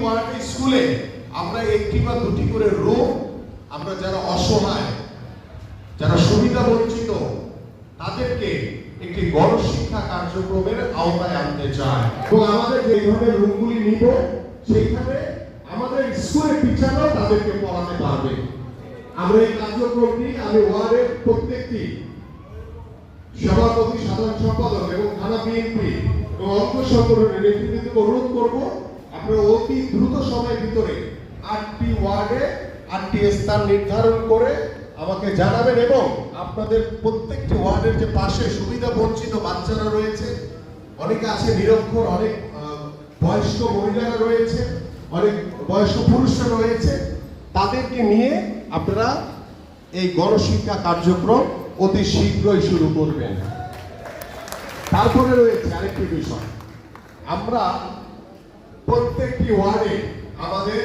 Word স্কুলে আমরা একটি বা দুটি করে রুম আমরা যারা অসহায়, যারা সুবিধা বঞ্চিত, তাদেরকে একটি গণশিক্ষা কার্যক্রমের আওতায় আনতে চায়। এবং আমাদের যে ধরনের নিব সেইখানে আমাদের স্কুলের টিচাররাও তাদেরকে পড়াতে পারবে। আমরা এই কার্যক্রমটি, আমি ওয়ার্ডের প্রত্যেকটি সভাপতি সাধারণ সম্পাদক এবং থানা বিএনপি এবং অঙ্গ সংগঠনের নেতৃত্বকে অনুরোধ করব আপনারা অতি দ্রুত সময়ের ভিতরে আটটি ওয়ার্ডে আটটি স্থান নির্ধারণ করে আমাকে জানাবেন এবং আপনাদের প্রত্যেকটি ওয়ার্ডের যে পাশে সুবিধা বঞ্চিত বাচ্চারা রয়েছে, অনেকে আছে নিরক্ষর, অনেক বয়স্ক মহিলারা রয়েছে, অনেক বয়স্ক পুরুষরা রয়েছে, তাদেরকে নিয়ে আপনারা এই গণশিক্ষা কার্যক্রম অতি শীঘ্রই শুরু করবেন। তারপরে রয়েছে আরেকটি বিষয়। আমরা প্রত্যেকটি ওয়ার্ডে আমাদের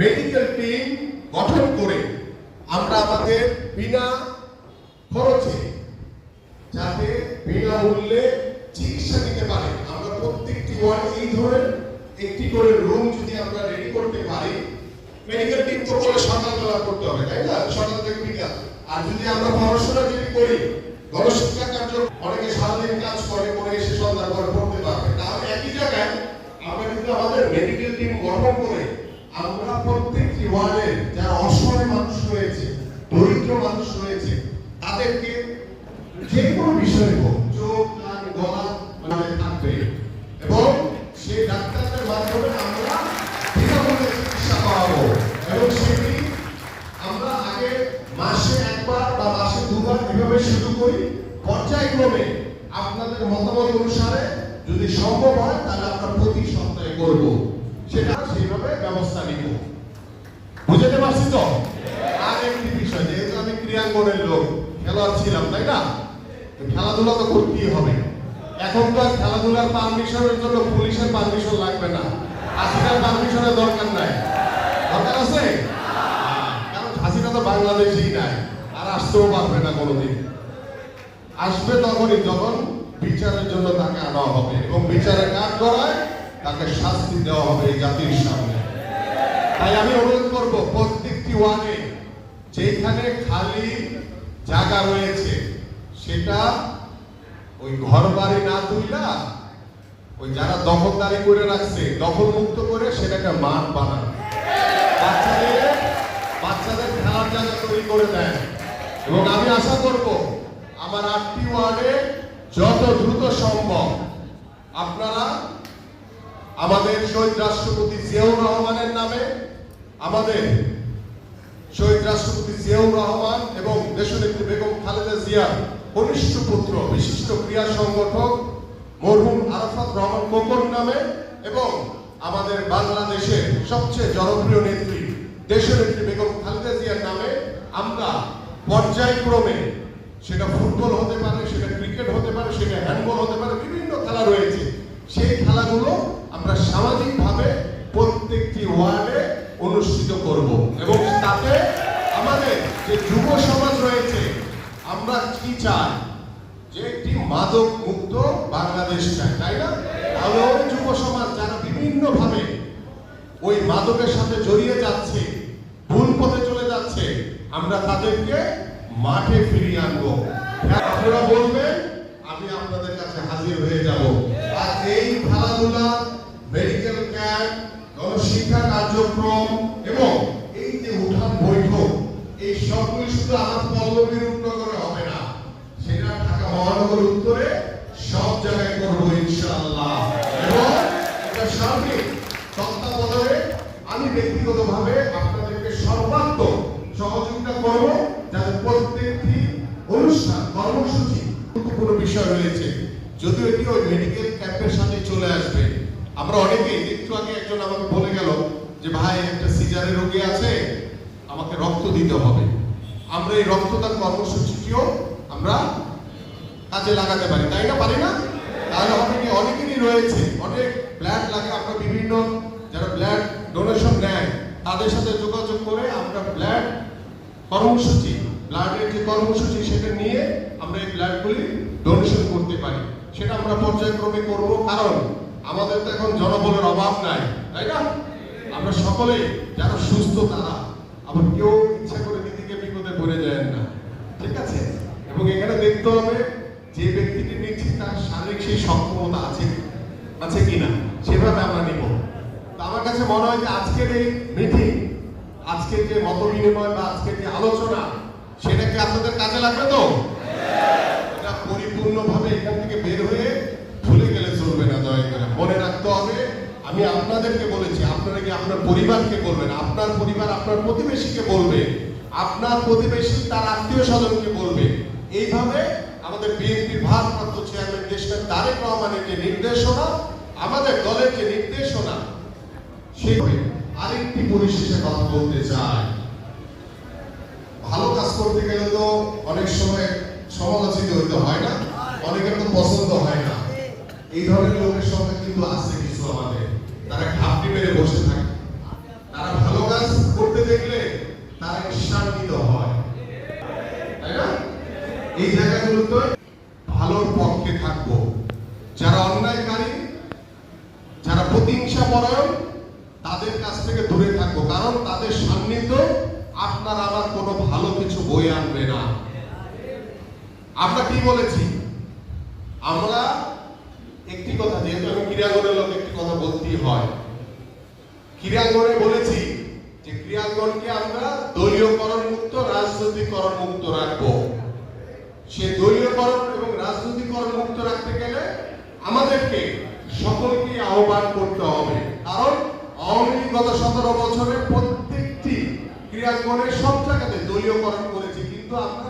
মেডিকেল টিম গঠন করে আমরা আমাদের বিনা খরচে যাতে বিনামূল্যে চিকিৎসা দিতে পারে। আমরা প্রত্যেকটি ওয়ার্ডে এই ধরনের একটি করে রুম যদি আমরা রেডি করতে পারি, মেডিকেল টিম তো বলে সকালবেলা করতে হবে, তাই না? সকাল থেকে বিকাল আর যদি আমরা পড়াশোনা যদি করি, গণশিক্ষা আমাদের মেডিকেল টিম গঠন করে, আমরা প্রত্যেকটি ওয়ার্ডের যারা অসহায় মানুষ রয়েছে, দরিদ্র মানুষ রয়েছে, তাদেরকে যে কোনো বিষয়ে হোক, চোখ, কান, গলা মানে থাকবে। এবং সেই ডাক্তারদের মাধ্যমে আমরা বিনামূল্যে চিকিৎসা করাবো এবং সেটি আমরা আগে মাসে একবার বা মাসে দুবার এভাবে শুরু করি। পর্যায়ক্রমে আপনাদের মতামত অনুসারে যদি সম্ভব হয়, তাহলে আমরা প্রতি সপ্তাহে করব, সেটা সেইভাবে ব্যবস্থা নিব। বুঝতে পারছি তো? আর একটি বিষয়, যেহেতু আমি লোক, খেলোয়াড় ছিলাম, তাই না? খেলাধুলা তো করতেই হবে। এখন তো আর খেলাধুলার পারমিশনের জন্য পুলিশের পারমিশন লাগবে না। পারমিশনের দরকার নাই। দরকার আছে? কারণ হাসিনা তো বাংলাদেশেই নাই, আর আসতেও পারবে না কোনোদিন। আসবে তখনই যখন বিচারের জন্য তাকে আনা হবে, এবং বিচারে কাজ করায় তাকে শাস্তি দেওয়া হবে জাতির সামনে। তাই আমি অনুরোধ করব, প্রত্যেকটি ওয়ার্ডে যেখানে খালি জায়গা রয়েছে, সেটা ওই ঘর বাড়ি না তুইলা, ওই যারা দখলদারি করে রাখছে দখল মুক্ত করে সেটাকে মাঠ বানান বাচ্চাদের বাচ্চাদের খেলার জায়গা তৈরি করে দেন এবং আমি আশা করব, আমার আটটি ওয়ার্ডে যত দ্রুত সম্ভব আপনারা আমাদের শহীদ রাষ্ট্রপতি জিয়াউর রহমানের নামে, আমাদের শহীদ রাষ্ট্রপতি জিয়াউর রহমান এবং দেশনেত্রী বেগম খালেদা জিয়ার কনিষ্ঠ পুত্র, বিশিষ্ট ক্রীড়া সংগঠক মরহুম আরাফাত রহমান কোকন নামে এবং আমাদের বাংলাদেশের সবচেয়ে জনপ্রিয় নেত্রী, দেশনেত্রী বেগম খালেদা জিয়ার নামে আমরা পর্যায়ক্রমে, সেটা ফুটবল হতে পারে, সেটা ক্রিকেট হতে পারে, সেটা হ্যান্ডবল হতে পারে, বিভিন্ন খেলা রয়েছে। সেই খেলাগুলো সামাজিকভাবে প্রত্যেকটি ওয়ার্ডে অনুষ্ঠিত করব। এবং তাতে আমাদের যে যুব সমাজ রয়েছে, আমরা কি চাই? যে একটি মাদক মুক্ত বাংলাদেশ চাই, তাই না? তাহলে ওই যুব সমাজ যারা বিভিন্ন ভাবে ওই মাদকের সাথে জড়িয়ে যাচ্ছে, ভুল পথে চলে যাচ্ছে, আমরা তাদেরকে মাঠে ফিরিয়ে আনব। আপনারা বলবেন, আমি আপনাদের কাছে হাজির হয়ে যাব। আর এই খেলাধুলা মেডিকেল ক্যাম্প, গণশিক্ষা কার্যক্রম এবং এই যে উঠান বৈঠক, এই সবগুলি শুধু আমার পল্লবীর উত্তরে হবে না, সেটা ঢাকা মহানগর উত্তরে সব জায়গায় করব ইনশাআল্লাহ। এবং এটা সার্বিক তত্ত্বাবধানে আমি ব্যক্তিগতভাবে আপনাদেরকে সর্বাত্মক সহযোগিতা করব, যাতে প্রত্যেকটি অনুষ্ঠান, কর্মসূচি গুরুত্বপূর্ণ বিষয় রয়েছে। যদিও এটি ওই মেডিকেল ক্যাম্পের সাথে চলে আসবে আমরা অনেকেই একটু আগে একজন আমাকে বলে গেল যে, ভাই, একটা সিজারের রোগী আছে, আমাকে রক্ত দিতে হবে। আমরা এই রক্তদান কর্মসূচিটিও আমরা কাজে লাগাতে পারি, তাই না? পারি না? তাহলে হবে কি অনেকেরই রয়েছে, অনেক ব্লাড লাগে। আমরা বিভিন্ন যারা ব্লাড ডোনেশন নেয়, তাদের সাথে যোগাযোগ করে আমরা ব্লাড কর্মসূচি, ব্লাডের যে কর্মসূচি, সেটা নিয়ে আমরা এই ব্লাডগুলি ডোনেশন করতে পারি। সেটা আমরা পর্যায়ক্রমে করব। কারণ আমাদের তো এখন জনবলের অভাব নাই, তাই না? আমরা সকলেই যারা সুস্থ তারা, আবার কেউ ইচ্ছা করে দিদিকে বিপদে পড়ে যায় না, ঠিক আছে? এবং এখানে দেখতে হবে, যে ব্যক্তিটি নিচ্ছি তার শারীরিক সেই সক্ষমতা আছে আছে কিনা, সেভাবে আমরা নিব। আমার কাছে মনে হয় যে আজকের এই মিটিং আজকের যে মত বিনিময় বা আজকের যে আলোচনা সেটা কি আপনাদের কাজে লাগবে তো এটা পরিপূর্ণভাবে এখান থেকে বের হয়ে ভুলে গেলে চলবে না দয়া করে মনে রাখতে হবে আমি আপনাদেরকে বলেছি, আপনারা কি আপনার পরিবারকে বলবেন? আপনার পরিবার আপনার প্রতিবেশীকে বলবে। আপনার প্রতিবেশী তার আত্মীয় স্বজনকে বলবে। এইভাবে আমাদের বিএনপির ভারপ্রাপ্ত চেয়ারম্যান দেশের তারেক রহমানের যে নির্দেশনা, আমাদের দলের যে নির্দেশনা সেভাবে আরেকটি পরিশেষে কথা বলতে চাই। ভালো কাজ করতে গেলে তো অনেক সময় সমালোচিত হইতে হয় না, অনেকের তো পছন্দ হয় না। এই ধরনের লোকের সঙ্গে কিন্তু আছে কিছু আমাদের তারা ঘাপটি মেরে বসে থাকে। তারা ভালো কাজ করতে দেখলে তারা ঈর্ষান্বিত হয়। এই জায়গাগুলোতে ভালোর পক্ষে থাকব। যারা অন্যায়কারী, যারা প্রতিহিংসা পরায়ণ তাদের কাছ থেকে দূরে থাকব। কারণ তাদের সান্নিধ্য আপনার আমার কোনো ভালো কিছু বই আনবে না। আমরা কি বলেছি? আমরা একটি কথা, যেহেতু আমি ক্রীড়াঙ্গনের লোক একটি কথা বলতেই হয়। ক্রীড়াঙ্গনে বলেছি যে ক্রীড়াঙ্গনকে আমরা দলীয়করণ মুক্ত রাজনৈতিকরণ মুক্ত রাখব। সে দলীয়করণ এবং রাজনৈতিকরণ মুক্ত রাখতে গেলে আমাদেরকে সকলকে আহ্বান করতে হবে। কারণ আওয়ামী লীগ গত সতেরো বছরে প্রত্যেকটি ক্রীড়াঙ্গনে সব জায়গাতে দলীয়করণ করেছে, কিন্তু আমরা